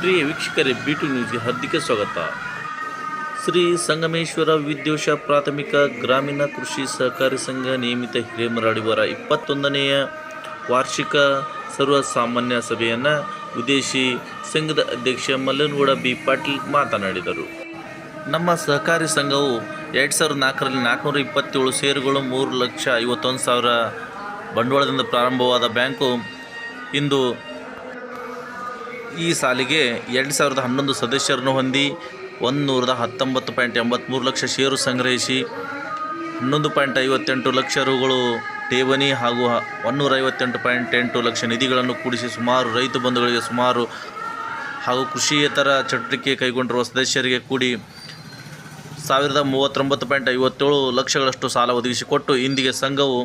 ಪ್ರಿಯ ವೀಕ್ಷಕರೇ B to ನ್ಯೂಸ್ಗೆ ಹಾರ್ದಿಕ ಸ್ವಾಗತ. ಶ್ರೀ ಸಂಗಮೇಶ್ವರ ವಿದ್ಯೋಷ ಪ್ರಾಥಮಿಕ ಗ್ರಾಮೀಣ ಕೃಷಿ ಸಹಕಾರಿ ಸಂಘ ನಿಯಮಿತ ಹಿರೇಮರಾಡಿವರ ಇಪ್ಪತ್ತೊಂದನೆಯ ವಾರ್ಷಿಕ ಸರ್ವಸಾಮಾನ್ಯ ಸಭೆಯನ್ನು ವಿದೇಶಿ ಸಂಘದ ಅಧ್ಯಕ್ಷ ಮಲ್ಲನಗೌಡ ಬಿ ಪಾಟೀಲ್ ಮಾತನಾಡಿದರು. ನಮ್ಮ ಸಹಕಾರಿ ಸಂಘವು ಎರಡು ಸಾವಿರದ ನಾಲ್ಕರಲ್ಲಿ ನಾಲ್ಕುನೂರ ಇಪ್ಪತ್ತೇಳು ಷೇರುಗಳು, ಮೂರು ಲಕ್ಷ ಐವತ್ತೊಂದು ಸಾವಿರ ಬಂಡವಾಳದಿಂದ ಪ್ರಾರಂಭವಾದ ಬ್ಯಾಂಕು ಇಂದು ಈ ಸಾಲಿಗೆ ಎರಡು ಸಾವಿರದ ಹನ್ನೊಂದು ಸದಸ್ಯರನ್ನು ಹೊಂದಿ ಒಂದು ನೂರದ ಹತ್ತೊಂಬತ್ತು ಪಾಯಿಂಟ್ ಎಂಬತ್ತ್ಮೂರು ಲಕ್ಷ ಷೇರು ಸಂಗ್ರಹಿಸಿ ಹನ್ನೊಂದು ಪಾಯಿಂಟ್ ಐವತ್ತೆಂಟು ಲಕ್ಷ ರುಗಳು ಠೇವಣಿ ಹಾಗೂ ಒನ್ನೂರ ಐವತ್ತೆಂಟು ಪಾಯಿಂಟ್ ಎಂಟು ಲಕ್ಷ ನಿಧಿಗಳನ್ನು ಕೂಡಿಸಿ ಸುಮಾರು ರೈತ ಬಂಧುಗಳಿಗೆ ಸುಮಾರು ಹಾಗೂ ಕೃಷಿಯೇತರ ಚಟುವಟಿಕೆ ಕೈಗೊಂಡಿರುವ ಸದಸ್ಯರಿಗೆ ಕೂಡಿ ಸಾವಿರದ ಮೂವತ್ತೊಂಬತ್ತು ಪಾಯಿಂಟ್ ಐವತ್ತೇಳು ಲಕ್ಷಗಳಷ್ಟು ಸಾಲ ಒದಗಿಸಿಕೊಟ್ಟು ಇಂದಿಗೆ ಸಂಘವು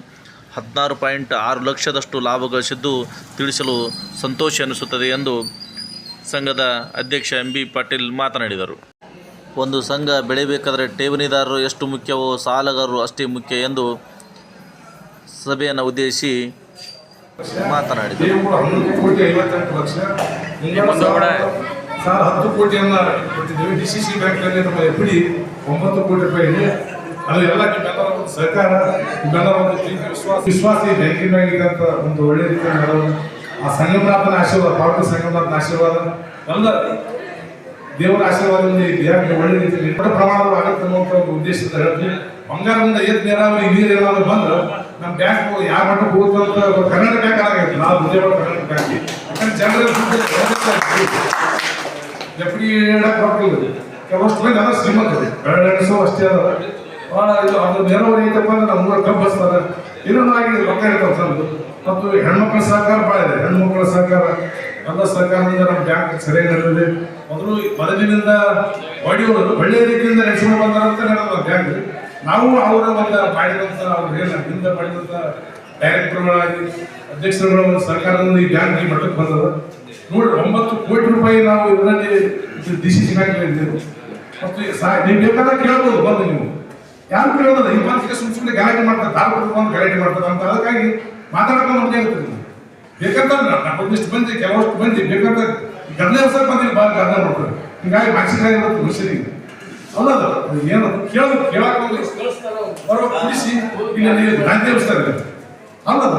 ಹದಿನಾರು ಪಾಯಿಂಟ್ ಆರು ಲಕ್ಷದಷ್ಟು ಲಾಭ ಗಳಿಸಿದ್ದು ತಿಳಿಸಲು ಸಂತೋಷ ಎನಿಸುತ್ತದೆ ಎಂದು ಸಂಘದ ಅಧ್ಯಕ್ಷ ಎಂ ಬಿ ಪಾಟೀಲ್ ಮಾತನಾಡಿದರು. ಒಂದು ಸಂಘ ಬೆಳೆಯಬೇಕಾದರೆ ಠೇವಣಿದಾರರು ಎಷ್ಟು ಮುಖ್ಯವೋ ಸಾಲಗಾರರು ಅಷ್ಟೇ ಮುಖ್ಯ ಎಂದು ಸಭೆಯನ್ನು ಉದ್ದೇಶಿಸಿ ಮಾತನಾಡಿದರು. ಹತ್ತು ಕೋಟಿಯನ್ನ ಕೊಟ್ಟಿದ್ದೇವೆ. ಡಿ ಸಿ ಸಿ ಬ್ಯಾಂಕ್ನಲ್ಲಿ ನಮ್ಮ ಎಫ್ ಡಿ ಒಂಬತ್ತು ಕೋಟಿ ರೂಪಾಯಿ ಇದೆ. ಅದು ಎಲ್ಲ ನಿಮ್ಮೆಲ್ಲರ ಒಂದು ಸಹಕಾರ ನಿಮ್ಮೆಲ್ಲರ ಒಂದು ಪ್ರೀತಿ ವಿಶ್ವಾಸ ವಿಶ್ವಾಸಿ ಬ್ಯಾಂಕಿಂಗ್ ಅಂತ ಒಂದು ಒಳ್ಳೆ ರೀತಿಯ ಆ ಸಂಗಮನಾಥನ ಆಶೀರ್ವಾದ, ಪಾರ್ವತಿ ಸಂಗಮನಾಥನ ಆಶೀರ್ವಾದ. ಎಲ್ಲ ದೇವರ ಆಶೀರ್ವಾದದಿಂದ ದೇಹಕ್ಕೆ ಒಳ್ಳೆ ರೀತಿಯಲ್ಲಿ ದೊಡ್ಡ ಪ್ರಮಾಣದಲ್ಲಿ ಆಗುತ್ತೆ ಅನ್ನುವಂಥ ಒಂದು ಉದ್ದೇಶದಿಂದ ಹೇಳ್ತೀನಿ. ಬಂಗಾರದಿಂದ ಏತ್ ನೀರಾವರಿ ನೀರು ಏನಾದ್ರು ಬಂದ್ರೆ ನಮ್ಮ ಬ್ಯಾಂಕ್ ಯಾವ ಮಟ್ಟ ಹೋಗುತ್ತೆ ಅಂತ ಕನ್ನಡ ಬ್ಯಾಂಕ್ ಆಗೈತೆ ನಾವು ವಿಜಯವಾಡ ಕನ್ನಡ ಬ್ಯಾಂಕ್ ಯಾಕಂದ್ರೆ ಜನರ ಎಫ್ ಡಿ ಹೇಳಕ್ ಬರ್ತಿಲ್ಲ. ಕೆಲವಷ್ಟು ಮಂದಿ ಅದ ಶ್ರೀಮಂತ ಬೆಳೆಸೋ ಅಷ್ಟೇ ಅದ ಭಾಳ ಇದು ಅದು ನೆರವು ಐತಪ್ಪ ಅಂದ್ರೆ ನಮ್ಮ ಊರ ಕಬ್ಬು ಹಚ್ತಾರೆ ಇನ್ನೊಂದು ಆಗಿದೆ ರೊಕ್ಕ ಇರ್ತಾವೆ ತಂದು ಮತ್ತು ಹೆಣ್ಮಕ್ಳ ಸಹಕಾರ ಭಾಳ ಇದೆ. ಹೆಣ್ಮಕ್ಳ ಸಹಕಾರ, ಎಲ್ಲ ಸಹಕಾರದಿಂದ ನಮ್ಮ ಬ್ಯಾಂಕ್ ಸರಿಯಾಗಿ ನಡೆದಿದೆ. ಮೊದಲು ಮೊದಲಿನಿಂದ ಒಡೆಯೋರು ಒಳ್ಳೆಯ ರೀತಿಯಿಂದ ನಡೆಸ್ಕೊಂಡು ಬಂದಾರ ಅಂತ ನಡೆದ ಬ್ಯಾಂಕ್. ನಾವು ಅವರ ಒಂದು ಮಾಡಿದಂಥ ಅವ್ರ ಏನು ಹಿಂದೆ ಮಾಡಿದಂಥ ಡೈರೆಕ್ಟರ್ಗಳಾಗಿ, ಅಧ್ಯಕ್ಷರುಗಳ ಒಂದು ಸರ್ಕಾರದಿಂದ ಈ ಬ್ಯಾಂಕ್ ಈ ಮಟ್ಟಕ್ಕೆ ಬಂದದ. ನೋಡಿ, ಒಂಬತ್ತು ಕೋಟಿ ರೂಪಾಯಿ ನಾವು ಇದರಲ್ಲಿ ಡಿಸಿ ಸಿ ಸಿ ಬ್ಯಾಂಕ್ ಮತ್ತು ಸಾ- ನೀವು ಬೇಕಾದ್ರೆ ಕೇಳ್ಬೋದು, ಬಂದು ನೀವು. ಯಾರು ಕೇಳೋದಿಲ್ಲ ಈ ಮಾತಿಗೆ ಸುಮ್ಮನೆ ಗಲಾಟೆ ಮಾಡ್ತಾರೆ ಧಾರವಾಡ ಬಂದು ಗಲಾಟೆ ಮಾಡ್ತಾರೆ ಅಂತ. ಅದಕ್ಕಾಗಿ ಮಾತಾಡ್ಕೊಂಡು ನಮ್ಗೆ ಇರ್ತದೆ ಬೇಕಂತಂದ್ರೆ ನಾವು ಒಂದಿಷ್ಟು ಮಂದಿ ಕೆಲವಷ್ಟು ಮಂದಿ ಬೇಕಂತ ಗದ್ದಲ ಹೊಸ ಬಂದಿಲ್ಲ ಭಾಳ ಗದ್ದಲ ಮಾಡ್ತಾರೆ ಹಿಂಗಾಗಿ ಮಾನಸಿಕವಾಗಿ ಇವತ್ತು ಮನುಷ್ಯನಿಗೆ ಅಲ್ಲದ ಏನು? ಕೇಳೋದು ಕೇಳಕ್ಕೆ ಬರೋ ಕುಡಿಸಿ, ಇಲ್ಲಿ ಗಾಂಧಿ ದೇವಸ್ಥಾನ ಅಲ್ಲದ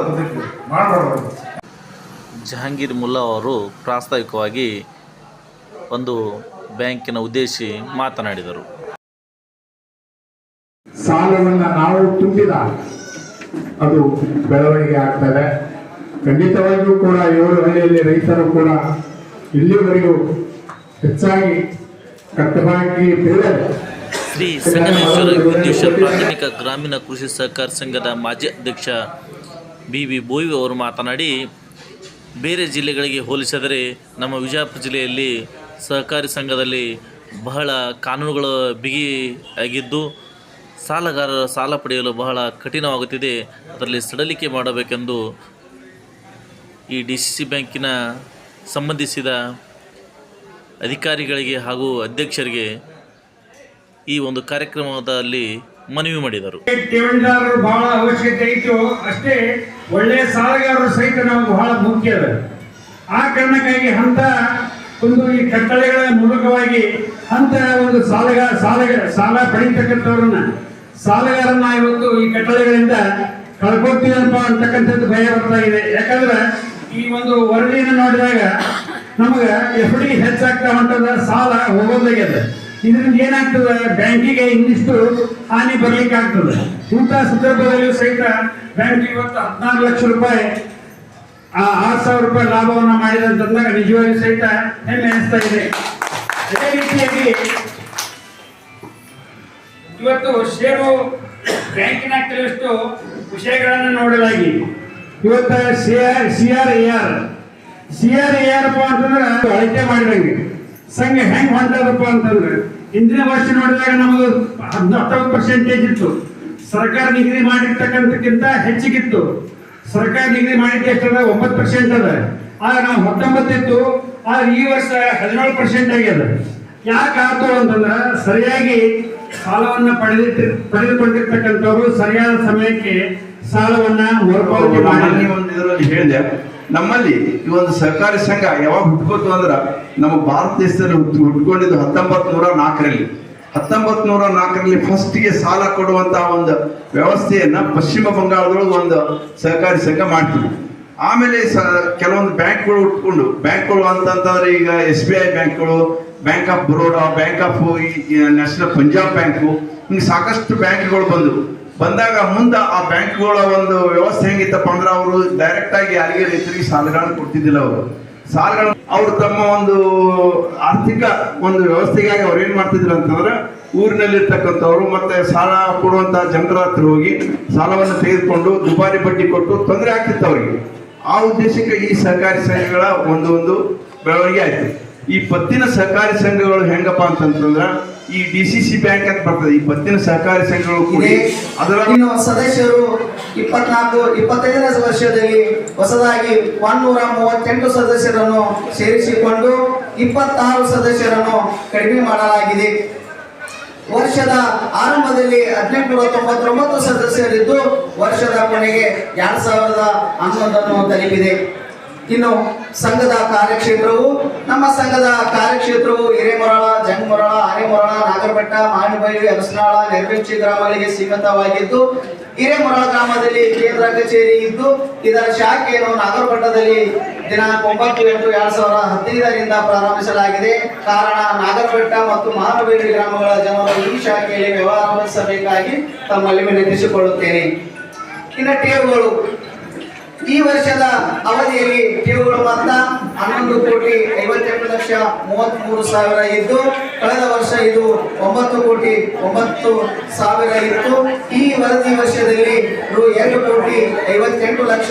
ಮಾಡಬಾರ್ದು ಜಹಾಂಗೀರ್ ಮುಲ್ಲಾ ಅವರು ಪ್ರಾಸ್ತಾವಿಕವಾಗಿ ಒಂದು ಬ್ಯಾಂಕಿನ ಉದ್ದೇಶಿ ಮಾತನಾಡಿದರು. ಸಾಲವನ್ನು ನಾವು ತುಂಬಿದ ಅದು ಬೆಳವಣಿಗೆ ಆಗ್ತದೆ. ಖಂಡಿತವಾಗಿಯೂ ಕೂಡ ಏಳು ಹಳ್ಳಿಯಲ್ಲಿ ರೈತರು ಕೂಡ ಇಲ್ಲಿವರೆಗೂ ಹೆಚ್ಚಾಗಿ ಕಟ್ಟಬಾಕಿ ಬೇರೆ ಶ್ರೀ ಸಂಗಮೇಶ್ವರ ವಿದ್ಯುಷ ಪ್ರಾಥಮಿಕ ಗ್ರಾಮೀಣ ಕೃಷಿ ಸಹಕಾರ ಸಂಘದ ಮಾಜಿ ಅಧ್ಯಕ್ಷ ಬಿ ವಿ ಬೋವಿ ಅವರು ಮಾತನಾಡಿ, ಬೇರೆ ಜಿಲ್ಲೆಗಳಿಗೆ ಹೋಲಿಸಿದರೆ ನಮ್ಮ ವಿಜಯಪುರ ಜಿಲ್ಲೆಯಲ್ಲಿ ಸಹಕಾರಿ ಸಂಘದಲ್ಲಿ ಬಹಳ ಕಾನೂನುಗಳು ಬಿಗಿ ಆಗಿದ್ದು ಸಾಲಗಾರರ ಸಾಲ ಪಡೆಯಲು ಬಹಳ ಕಠಿಣವಾಗುತ್ತಿದೆ. ಅದರಲ್ಲಿ ಸಡಲಿಕೆ ಮಾಡಬೇಕೆಂದು ಈ ಡಿ ಸಿ ಸಿ ಬ್ಯಾಂಕಿನ ಸಂಬಂಧಿಸಿದ ಅಧಿಕಾರಿಗಳಿಗೆ ಹಾಗೂ ಅಧ್ಯಕ್ಷರಿಗೆ ಈ ಒಂದು ಕಾರ್ಯಕ್ರಮದಲ್ಲಿ ಮನವಿ ಮಾಡಿದರು. ಠೇವಣಿದಾರರು ಬಹಳ ಅವಶ್ಯಕತೆ ಇತ್ತು. ಅಷ್ಟೇ ಒಳ್ಳೆಯ ಸಾಲಗಾರರು ಸಹಿತ ನಾವು ಬಹಳ ಮುಖ್ಯ ಆ ಕಾರಣಕ್ಕಾಗಿ ಅಂತ ಒಂದು ಈ ಕಟ್ಟಳೆಗಳ ಮೂಲಕವಾಗಿ ಅಂತ ಒಂದು ಸಾಲಗಾರ ಸಾಲ ಸಾಲ ಪಡೀತಕ್ಕಂಥವ್ರನ್ನ ಸಾಲಗಾರನ್ನ ಇವತ್ತು ಈ ಕಟ್ಟಳೆಗಳಿಂದ ಕಳ್ಕೊತೀವಪ್ಪ ಅಂತಕ್ಕಂಥದ್ದು ಭಯ ಬರ್ತಾ ಇದೆ. ಯಾಕಂದ್ರೆ ಈ ಒಂದು ವರದಿಯನ್ನು ನೋಡಿದಾಗ ನಮಗ ಎಫ್ ಡಿ ಹೆಚ್ಚಾಗ್ತಾ ಹೊಂಟದ ಸಾಲ ಹೋಗೋದಾಗ್ಯದ. ಇದರಿಂದ ಏನಾಗ್ತದ? ಬ್ಯಾಂಕಿಗೆ ಇನ್ನಿಷ್ಟು ಹಾನಿ ಬರ್ಲಿಕ್ಕೆ ಆಗ್ತದೆ ಇಂಥ ಸಂದರ್ಭದಲ್ಲಿಯೂ ಸಹಿತ ಬ್ಯಾಂಕ್ ಇವತ್ತು ಹದಿನಾರು ಲಕ್ಷ ರೂಪಾಯಿ, ಆ ಆರು ಸಾವಿರ ರೂಪಾಯಿ ಲಾಭವನ್ನು ಮಾಡಿದಂತಂದಾಗ ನಿಜವಾಗಿ ಸಹಿತ ಹೆಮ್ಮೆ ಅನಿಸ್ತಾ ಇದೆ. ಅದೇ ರೀತಿಯಾಗಿ ಇವತ್ತು ಷೇರು ಬ್ಯಾಂಕಿನ ಕೆಲವಷ್ಟು ವಿಷಯಗಳನ್ನು ನೋಡಲಾಗಿ. ಇವತ್ತು C R C R A R C R A R ಅಂತಂದ್ರೆ ಅಳತೆ ಮಾಡಿದಂಗೆ. ಸಂಘ ಹೆಂಗ್ ಹೊಂಟದಪ್ಪ ಅಂತಂದ್ರೆ, ಹಿಂದಿನ ವರ್ಷ ನೋಡಿದಾಗ ನಮಗೆ ಹತ್ತೊಂಬತ್ತು ಪರ್ಸೆಂಟೇಜ್ ಇತ್ತು. ಸರ್ಕಾರ ನಿಗದಿ ಮಾಡಿರ್ತಕ್ಕಂಥಕ್ಕಿಂತ ಹೆಚ್ಚಿಗಿತ್ತು. ಸರ್ಕಾರ ನಿಗದಿ ಮಾಡಿದ್ದೆ ಎಷ್ಟದ ಒಂಬತ್ತು ಪರ್ಸೆಂಟ್ ಅದ. ಆಗ ನಾವು ಹತ್ತೊಂಬತ್ತು ಇತ್ತು. ಆದ್ರೆ ಈ ವರ್ಷ ಹದಿನೇಳು ಪರ್ಸೆಂಟ್ ಆಗ್ಯದ ಯಾಕೆ ಆತು ಅಂತಂದ್ರೆ ಸರಿಯಾಗಿ ಸಾಲವನ್ನ ಪಡೆದಿಟ್ಟು ಪಡೆದುಕೊಂಡಿರ್ತಕ್ಕಂಥವ್ರು ಸರಿಯಾದ ಸಮಯಕ್ಕೆ ಸಾಲವನ್ನ ಮರುಪಾವತಿ ಮಾಡಿ. ಇದರಲ್ಲಿ ಹೇಳಿದೆ ನಮ್ಮಲ್ಲಿ ಈ ಒಂದು ಸಹಕಾರಿ ಸಂಘ ಯಾವಾಗ ಹುಟ್ಕೋತು ಅಂದ್ರೆ ನಮ್ಮ ಭಾರತ ದೇಶದಲ್ಲಿ ಹುಟ್ಕೊಂಡಿದ್ದು ಹತ್ತೊಂಬತ್ ನೂರ ನಾಲ್ಕರಲ್ಲಿ. ಹತ್ತೊಂಬತ್ ನೂರ ನಾಲ್ಕರಲ್ಲಿ ಫಸ್ಟ್ಗೆ ಸಾಲ ಕೊಡುವಂತಹ ಒಂದು ವ್ಯವಸ್ಥೆಯನ್ನ ಪಶ್ಚಿಮ ಬಂಗಾಳದೊಳಗೆ ಒಂದು ಸಹಕಾರಿ ಸಂಘ ಮಾಡ್ತಿದ್ರು. ಆಮೇಲೆ ಸ ಕೆಲವೊಂದು ಬ್ಯಾಂಕ್ಗಳು ಉಟ್ಕೊಂಡು, ಬ್ಯಾಂಕ್ಗಳು ಅಂತಂತಂದ್ರೆ ಈಗ ಎಸ್ ಬಿ ಐ ಬ್ಯಾಂಕ್ಗಳು, bank of Baroda, bank of national Punjab bank, ಹಿಂಗೆ ಸಾಕಷ್ಟು ಬ್ಯಾಂಕ್ಗಳು ಬಂದವು. ಬಂದಾಗ ಮುಂದೆ ಆ ಬ್ಯಾಂಕ್ಗಳ ಒಂದು ವ್ಯವಸ್ಥೆ ಹೆಂಗಿತ್ತಪ್ಪ ಅಂದ್ರೆ ಅವರು ಡೈರೆಕ್ಟ್ ಆಗಿ ಯಾರಿಗೆ ರೈತರಿಗೆ ಸಾಲಗಳನ್ನು ಕೊಡ್ತಿದ್ದಿಲ್ಲ ಅವರು. ಸಾಲಗಳು ಅವರು ತಮ್ಮ ಒಂದು ಆರ್ಥಿಕ ಒಂದು ವ್ಯವಸ್ಥೆಗಾಗಿ ಅವ್ರು ಏನು ಮಾಡ್ತಿದ್ರು ಅಂತಂದ್ರೆ ಊರಿನಲ್ಲಿರ್ತಕ್ಕಂಥವ್ರು ಮತ್ತೆ ಸಾಲ ಕೊಡುವಂತ ಜನರ ಹತ್ರ ಹೋಗಿ ಸಾಲವನ್ನು ತೆಗೆದುಕೊಂಡು ದುಬಾರಿ ಬಡ್ಡಿ ಕೊಟ್ಟು ತೊಂದರೆ ಆಗ್ತಿತ್ತು ಅವರಿಗೆ. ಆ ಉದ್ದೇಶಕ್ಕೆ ಈ ಸಹಕಾರಿ ಸಂಘಗಳ ಒಂದು ಒಂದು ಬೆಳವಣಿಗೆ ಆಯ್ತು. ಈ ಪತ್ತಿನ ಸಹಕಾರಿ ಸಂಘಗಳು ಹೆಂಗಪ್ಪ ಅಂತಂತಂದ್ರ ಈ ಡಿ ಸಿ ಸಿ ಬ್ಯಾಂಕ್ ಅಂತ ಬರ್ತದೆ. ಈ ಪತ್ತಿನ ಸಹಕಾರಿ ಸಂಘಗಳು ಕೂಡಿ. ಅದರ ಸದಸ್ಯರು ಇಪ್ಪತ್ನಾಲ್ಕು ಇಪ್ಪತ್ತೈದನೇ ವರ್ಷದಲ್ಲಿ ಹೊಸದಾಗಿ ಒನ್ನೂರ ಮೂವತ್ತೆಂಟು ಸದಸ್ಯರನ್ನು ಸೇರಿಸಿಕೊಂಡು ಇಪ್ಪತ್ತಾರು ಸದಸ್ಯರನ್ನು ಕಡಿಮೆ ಮಾಡಲಾಗಿದೆ. ವರ್ಷದ ಆರಂಭದಲ್ಲಿ ಹದಿನೆಂಟುನೂರ ತೊಂಬತ್ತೊಂಬತ್ತು ಸದಸ್ಯರಿದ್ದು ವರ್ಷದ ಕೊನೆಗೆ ಎರಡ್ ಸಾವಿರದ ಹನ್ನೊಂದನ್ನು ತಲುಪಿದೆ. ಇನ್ನು ಸಂಘದ ಕಾರ್ಯಕ್ಷೇತ್ರವು, ನಮ್ಮ ಸಂಘದ ಕಾರ್ಯಕ್ಷೇತ್ರವು ಹಿರೇಮರಳ, ಜಂಗಮರಳ ಹರೇಮೊರಳ ನಾಗರಬೆಟ್ಟ ಮಾಣಿಬೈಲಿ ಅರಸನಾಳ ನೆರವೆಚ್ಚಿ ಗ್ರಾಮಗಳಿಗೆ ಸೀಮಿತವಾಗಿದ್ದು, ಹಿರೇಮರಳ ಗ್ರಾಮದಲ್ಲಿ ಕೇಂದ್ರ ಕಚೇರಿ ಇದ್ದು, ಇದರ ಶಾಖೆಯನ್ನು ನಾಗರಬೆಟ್ಟದಲ್ಲಿ ದಿನಾಂಕ ಒಂಬತ್ತು ಎಂಟು ಎರಡ್ ಸಾವಿರದ ಹದಿನೈದರಿಂದ ಪ್ರಾರಂಭಿಸಲಾಗಿದೆ. ಕಾರಣ ನಾಗರಬೆಟ್ಟ ಮತ್ತು ಮಹಾನಬೈಲಿ ಗ್ರಾಮಗಳ ಜನರು ಈ ಶಾಖೆಯಲ್ಲಿ ವ್ಯವಹಾರ ನಡೆಸಬೇಕಾಗಿ ತಮ್ಮಲ್ಲಿ ವಿನಂತಿಸಿಕೊಳ್ಳುತ್ತೇನೆ. ಇನ್ನು ಠೇವುಗಳು ಈ ವರ್ಷದ ಅವಧಿಯಲ್ಲಿ ಟಿವಿಗಳು ಮೊತ್ತ ಹನ್ನೊಂದು ಕೋಟಿ ಐವತ್ತೆಂಟು ಲಕ್ಷ ಮೂವತ್ತ್ ಮೂರು ಸಾವಿರ ಇದ್ದು, ಕಳೆದ ವರ್ಷ ಇದು ಒಂಬತ್ತು ಕೋಟಿ ಒಂಬತ್ತು ಸಾವಿರ ಇತ್ತು. ಈ ವರದಿ ವರ್ಷದಲ್ಲಿ ಎರಡು ಕೋಟಿ ಐವತ್ತೆಂಟು ಲಕ್ಷ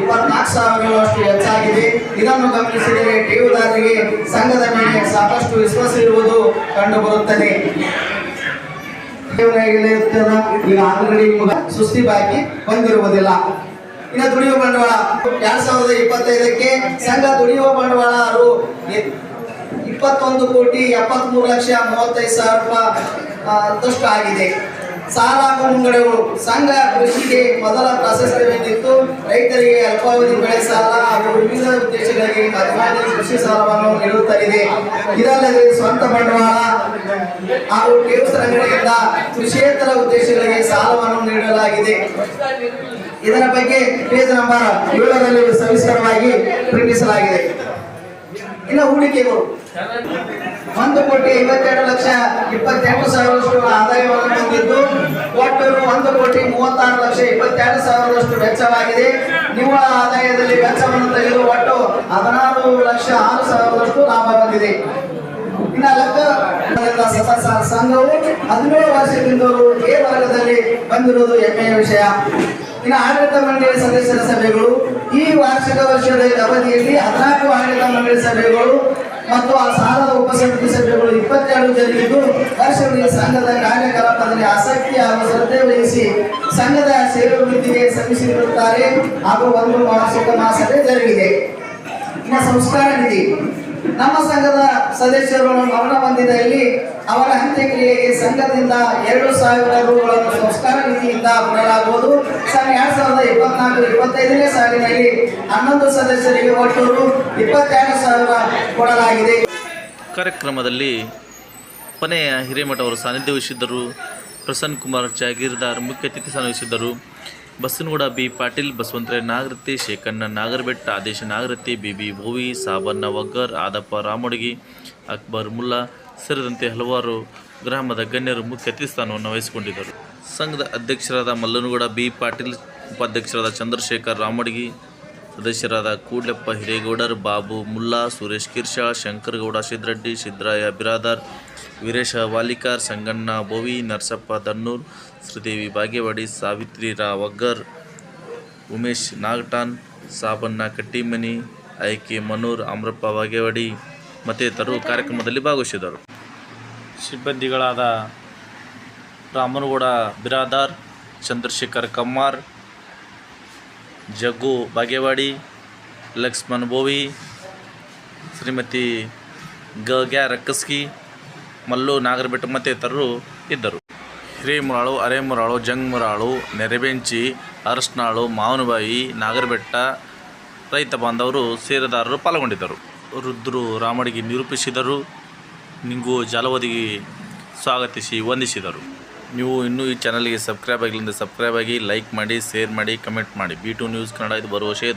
ಇಪ್ಪತ್ನಾಲ್ಕು ಸಾವಿರಗಳಷ್ಟು ಹೆಚ್ಚಾಗಿದೆ. ಇದನ್ನು ಗಮನಿಸಿದರೆ ಟಿವಿದಾರರಿಗೆ ಸಂಘದ ಮೇಲೆ ಸಾಕಷ್ಟು ವಿಶ್ವಾಸ ಇರುವುದು ಕಂಡುಬರುತ್ತದೆ. ಈಗ ಆಲ್ರೆಡಿ ಸುಸ್ತಿ ಬಾಕಿ ಬಂದಿರುವುದಿಲ್ಲ. ಇನ್ನು ದುಡಿಯುವ ಬಂಡವಾಳ. ಎರಡ್ ಸಾವಿರದ ಇಪ್ಪತ್ತೈದಕ್ಕೆ ಸಂಘ ದುಡಿಯುವ ಬಂಡವಾಳ ಅವರು ಇಪ್ಪತ್ತೊಂದು ಕೋಟಿ ಎಪ್ಪತ್ಮೂರು ಲಕ್ಷ ಮೂವತ್ತೈದು ಸಾವಿರ ರೂಪಾಯಿ ಆಗಿದೆ. ಸಾಲ ಹಾಗೂ ಮುಂಗಡೆಗಳು ಸಂಘ ಕೃಷಿಗೆ ಮೊದಲ ಪ್ರಾಶಸ್ತ್ಯವೆಂದಿತ್ತು ರೈತರಿಗೆ ಅಲ್ಪಾವಧಿ ಬೆಳೆ ಸಾಲ ಹಾಗೂ ವಿವಿಧ ಉದ್ದೇಶಗಳಿಗೆ ಮಧ್ಯಾಹ್ನ ಕೃಷಿ ಸಾಲವನ್ನು ನೀಡುತ್ತಲಿದೆ. ಇದಲ್ಲದೆ ಸ್ವಂತ ಬಂಡವಾಳ ಹಾಗೂ ಠೇವು ಅಂಗಡಿಯಿಂದ ಕೃಷಿಯೇತರ ಉದ್ದೇಶಗಳಿಗೆ ಸಾಲವನ್ನು ನೀಡಲಾಗಿದೆ. ಇದರ ಬಗ್ಗೆ ಪೇಜ್ ನಂಬರ್ ಏಳರಲ್ಲಿ ಸವಿಸ್ತರವಾಗಿ ಪ್ರಕಟಿಸಲಾಗಿದೆ ಇನ್ನು ಹೂಡಿಕೆಗಳು. ಒಂದು ಕೋಟಿ ಐವತ್ತೆರಡು ಲಕ್ಷ ಇಪ್ಪತ್ತೆಂಟು ಸಾವಿರದಷ್ಟು ಆದಾಯವನ್ನು ಹೊಂದಿದ್ದು ಒಟ್ಟು ಒಂದು ಕೋಟಿ ಮೂವತ್ತಾರು ಲಕ್ಷ ಇಪ್ಪತ್ತೆರಡು ಸಾವಿರದಷ್ಟು ವೆಚ್ಚವಾಗಿದೆ. ನಿವ್ವಳ ಆದಾಯದಲ್ಲಿ ವೆಚ್ಚವನ್ನು ತೆಗೆದು ಒಟ್ಟು ಹದಿನಾರು ಲಕ್ಷ ಆರು ಸಾವಿರದಷ್ಟು ಲಾಭ ಬಂದಿದೆ. ಇನ್ನ ಸದಸ್ಯ ಸಂಘವು ಹದಿನೇಳು ವರ್ಷದಿಂದಲೂ ಈ ವರ್ಗದಲ್ಲಿ ಬಂದಿರುವುದು ಹೆಮ್ಮೆಯ ವಿಷಯ. ಇನ್ನು ಆಡಳಿತ ಮಂಡಳಿ ಸದಸ್ಯರ ಸಭೆಗಳು. ಈ ವಾರ್ಷಿಕ ವರ್ಷದ ಅವಧಿಯಲ್ಲಿ ಹದಿನಾಲ್ಕು ಆಡಳಿತ ಮಂಡಳಿ ಸಭೆಗಳು. ಮತ್ತು ಆ ಸಾಲದ ಉಪಸಮಿತಿ ಸಭೆಗಳು ಇಪ್ಪತ್ತೆರಡು ಜರುಗಿದ್ದು ವರ್ಷಗಳಿಗೆ ಸಂಘದ ಕಾರ್ಯಕಲಾಪದಲ್ಲಿ ಆಸಕ್ತಿ ಹಾಗೂ ಶ್ರದ್ಧೆ ವಹಿಸಿ ಸಂಘದ ಸೇವೆ ವೃದ್ಧಿಗೆ ಶ್ರಮಿಸಿರುತ್ತಾರೆ ಹಾಗೂ ಒಂದು ವಾರ್ಷಿಕ ಮಹಾಸಭೆ ಜರುಗಿದೆ. ಇನ್ನು ಸಂಸ್ಕಾರ ನಿಧಿ. ನಮ್ಮ ಸಂಘದ ಸದಸ್ಯರು ಮರಣ ಹೊಂದಿದಲ್ಲಿ ಅವರ ಅಂತ್ಯಕ್ರಿಯೆಗೆ ಸಂಘದಿಂದ ಎರಡು ಸಾವಿರ ನಿಧಿಯಿಂದ ಕೊಡಲಾಗುವುದು. ಸನ್ ಎರಡ್ ಸಾವಿರದ ಇಪ್ಪತ್ನಾಲ್ಕು ಇಪ್ಪತ್ತೈದನೇ ಸಾಲಿನಲ್ಲಿ ಹನ್ನೊಂದು ಸದಸ್ಯರಿಗೆ ಒಟ್ಟು ಇಪ್ಪತ್ತೆರಡು ಸಾವಿರ ಕೊಡಲಾಗಿದೆ. ಕಾರ್ಯಕ್ರಮದಲ್ಲಿ ಕೊನೆಯ ಹಿರೇಮಠ ಅವರು ಸಾನ್ನಿಧ್ಯ ವಹಿಸಿದ್ದರು. ಪ್ರಸನ್ನ ಕುಮಾರ್ ಜಾಗೀರ್ದಾರ್ ಮುಖ್ಯ ಅತಿಥಿ ಸ್ಥಾನ ವಹಿಸಿದ್ದರು. Basanagouda B Patil Basavantaraya Nagaratti, Shekhanna Nagarabetta, Adesh Nagaratti B B Bhovi Sabanna Waggar Adappa Ramodagi, Akbar Mulla ಸೇರಿದಂತೆ ಹಲವಾರು ಗ್ರಾಮದ ಗಣ್ಯರು ಮುಖ್ಯ ಅತಿಥಿ ಸ್ಥಾನವನ್ನು ವಹಿಸಿಕೊಂಡಿದ್ದರು. ಸಂಘದ ಅಧ್ಯಕ್ಷರಾದ ಮಲ್ಲನಗೌಡ, ಬಿ ಪಾಟೀಲ್ ಉಪಾಧ್ಯಕ್ಷರಾದ ಚಂದ್ರಶೇಖರ್ ರಾಮಡಿಗಿ, ಸದಸ್ಯರಾದ ಕೂಡ್ಲೆಪ್ಪ ಹಿರೇಗೌಡರ್, ಬಾಬು ಮುಲ್ಲಾ, ಸುರೇಶ್ ಕಿರ್ಷಾ, ಶಂಕರಗೌಡ ಸಿದ್ದರೆಡ್ಡಿ ಸಿದ್ದರಾಯ ಬಿರಾದಾರ್, ವೀರೇಶ ವಾಲಿಕಾರ್, ಸಂಗಣ್ಣ ಬೋವಿ, ನರಸಪ್ಪ ದನ್ನೂರ್, ಶ್ರೀದೇವಿ ಬಾಗೇವಾಡಿ, ಸಾವಿತ್ರಿ ರಾವ್ ಒಗ್ಗರ್ ಉಮೇಶ್ ನಾಗಟಾನ್ ಸಾಬಣ್ಣ ಕಟ್ಟಿಮನಿ, ಐಕೆ ಮನೂರ್, ಅಮ್ರಪ್ಪ ಬಾಗೇವಾಡಿ ಮತ್ತಿತರರು ಕಾರ್ಯಕ್ರಮದಲ್ಲಿ ಭಾಗವಹಿಸಿದರು. ಸಿಬ್ಬಂದಿಗಳಾದ ರಾಮನಗೌಡ ಬಿರಾದಾರ್, ಚಂದ್ರಶೇಖರ್ ಕಮ್ಮಾರ್, ಜಗ್ಗು ಬಾಗೇವಾಡಿ, ಲಕ್ಷ್ಮಣ್ ಬೋವಿ, ಶ್ರೀಮತಿ ಗ್ಯಾ ರಕ್ಕಸ್ಕಿ ಮಲ್ಲು ನಾಗರಬೆಟ್ಟ ಮತ್ತಿತರರು ಇದ್ದರು. ಹಿರೇಮುರಾಳು ಅರೆಮುರಾಳು ಜಂಗ್ಮುರಾಳು ನೆರೆಬೆಂಚಿ, ಅರಸ್ನಾಳು, ಮಾವನಬಾಯಿ, ನಾಗರಬೆಟ್ಟ, ರೈತ ಬಾಂಧವರು, ಸೇರೆದಾರರು ಪಾಲ್ಗೊಂಡಿದ್ದರು. ರುದ್ರು ರಾಮಡಿಗೆ ನಿರೂಪಿಸಿದರು. ನಿಂಗು ಜಾಲವದಿಗೆ ಸ್ವಾಗತಿಸಿ ವಂದಿಸಿದರು. ನೀವು ಇನ್ನೂ ಈ ಚಾನಲ್ಗೆ ಸಬ್ಸ್ಕ್ರೈಬ್ ಆಗಿಲ್ಲ ಸಬ್ಸ್ಕ್ರೈಬ್ ಆಗಿ ಲೈಕ್ ಮಾಡಿ ಶೇರ್ ಮಾಡಿ ಕಮೆಂಟ್ ಮಾಡಿ. ಬಿ ನ್ಯೂಸ್ ಕನ್ನಡ ಇದು ಇದು.